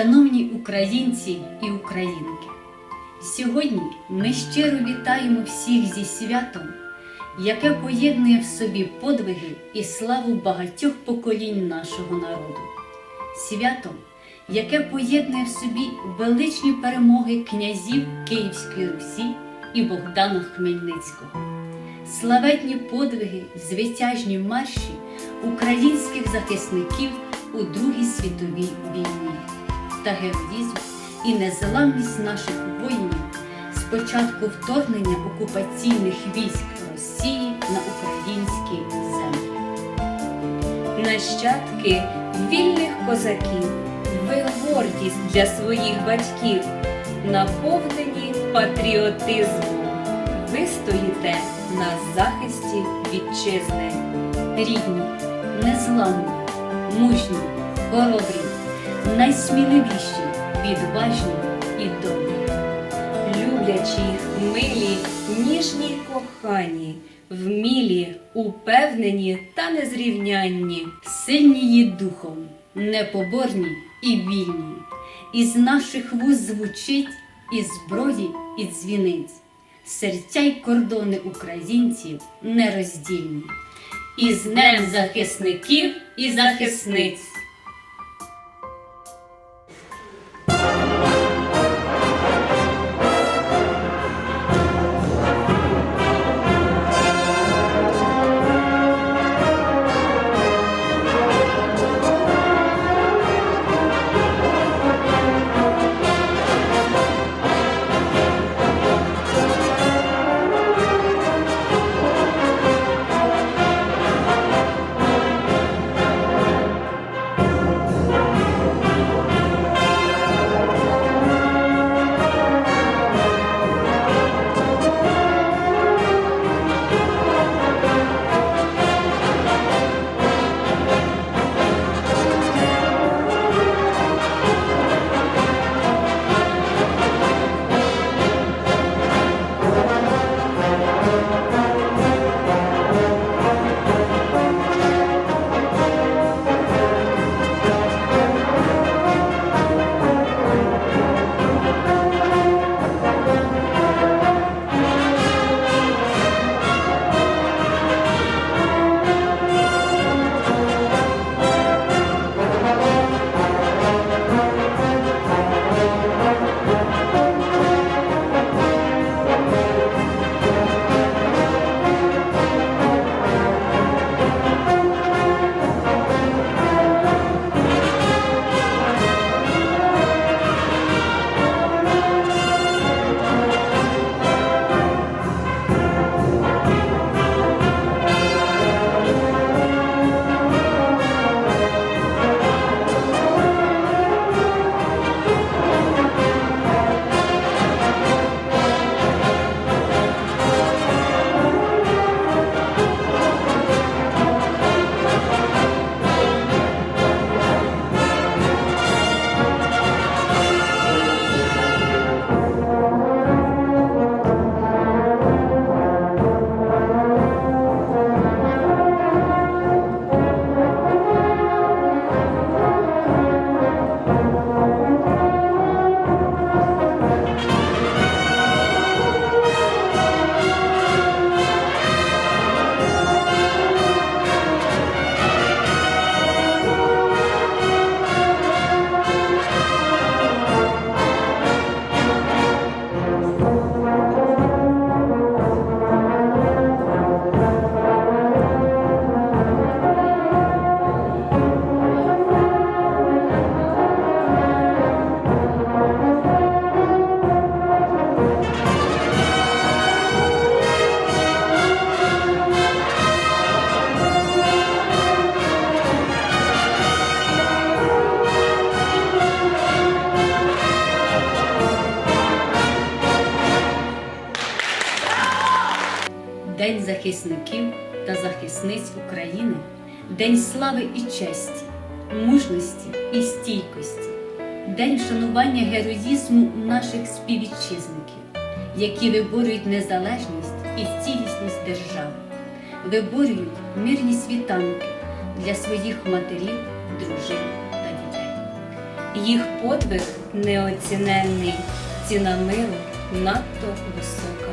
Шановні українці і українки, сьогодні ми щиро вітаємо всіх зі святом, яке поєднує в собі подвиги і славу багатьох поколінь нашого народу. Святом, яке поєднує в собі величні перемоги князів Київської Русі і Богдана Хмельницького, славетні подвиги, звитяжні марші українських захисників у Другій світовій війні та героїзм і незламність наших воїнів з початку вторгнення окупаційних військ Росії на українські землі. Нащадки вільних козаків, ви гордість для своїх батьків, наповнені патріотизмом. Ви стоїте на захисті вітчизни. рідні, незламні, мужні, хоробрі, найсміливіші, відважні і добрі. люблячі, милі, ніжні кохані, вмілі, упевнені та незрівнянні. Сильні є духом, непоборні і вільні. Із наших вуз звучить і зброї, і дзвіниць. Серця й кордони українців нероздільні. І з Днем захисників і захисниць! Захисників та захисниць України, День слави і честі, мужності і стійкості, День вшанування героїзму наших співвітчизників, які виборюють незалежність і цілісність держави, виборюють мирні світанки для своїх матерів, дружин та дітей. Їх подвиг неоціненний, ціна миру надто висока.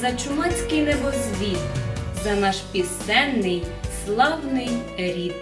За чумацький небозвід, за наш пісенний славний рід.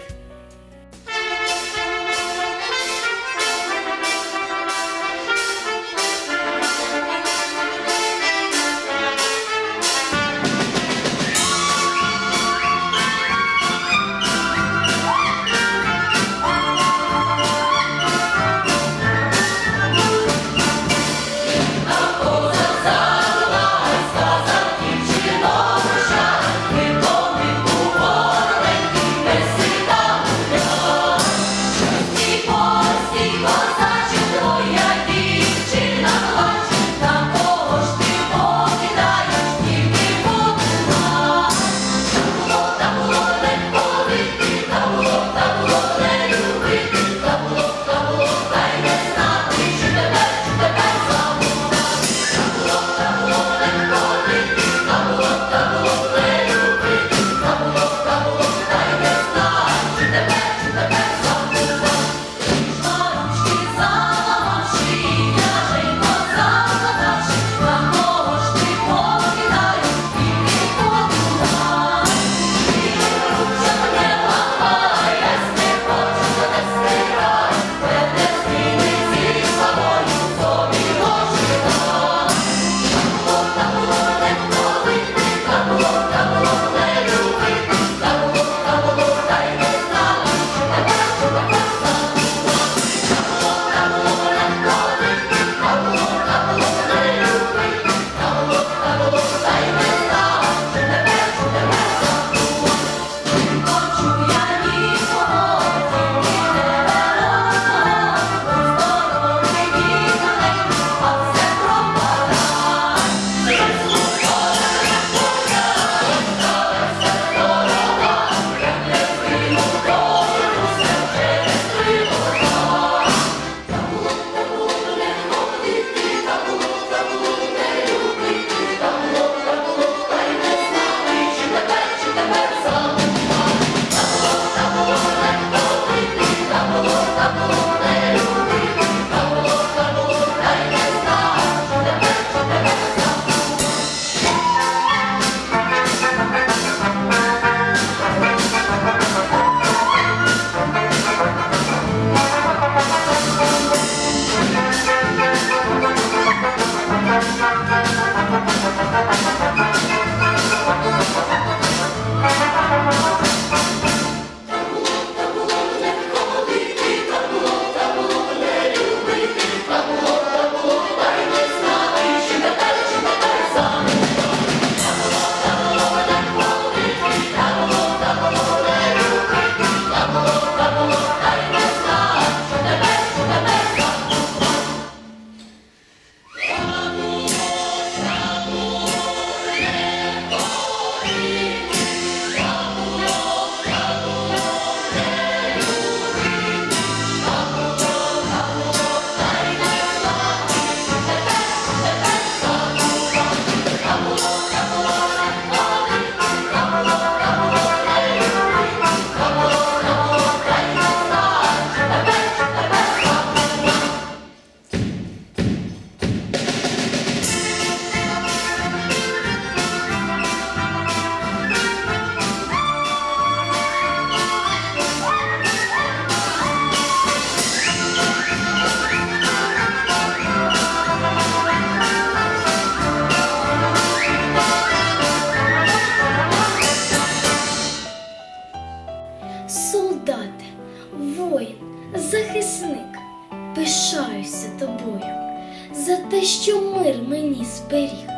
Що мир мені зберіг,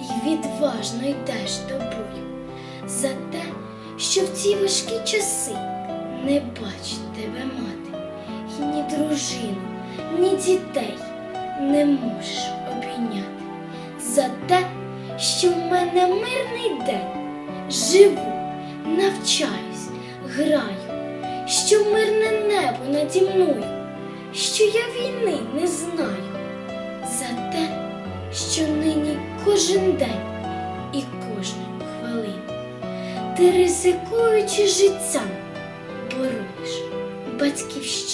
і відважно йдеш до бою, за те, що в ці важкі часи не бачить тебе мати, і ні дружину, ні дітей не можеш обійняти, за те, що в мене мирний день живу, навчаюсь, граю, що мирне небо наді мною, що я війни не знаю, що нині кожен день і кожну хвилину ти ризикуючи життям, борониш батьківщину.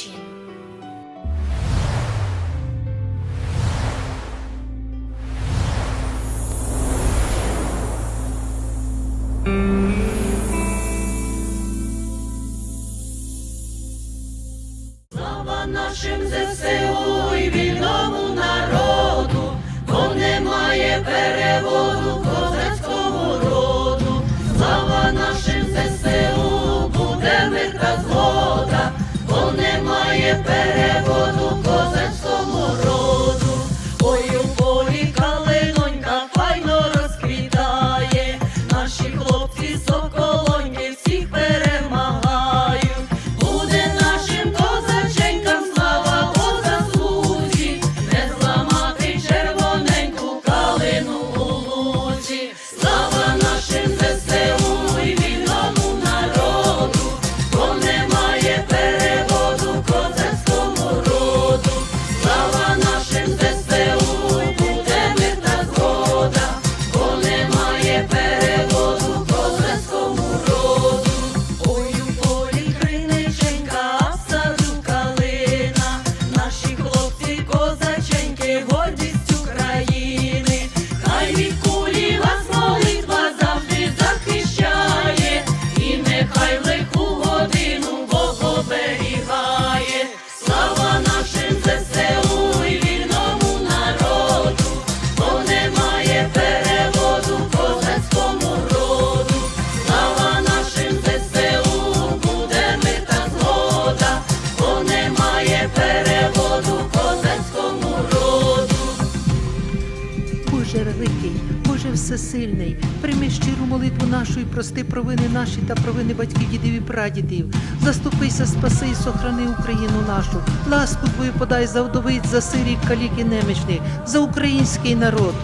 всесильний, прийми щиру молитву нашу і прости провини наші та провини батьків, дідів і прадідів. Заступися, спаси і сохрани Україну нашу. Ласку твою подай за вдовиць, за сирі, калік і немічних, за український народ.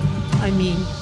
Амінь.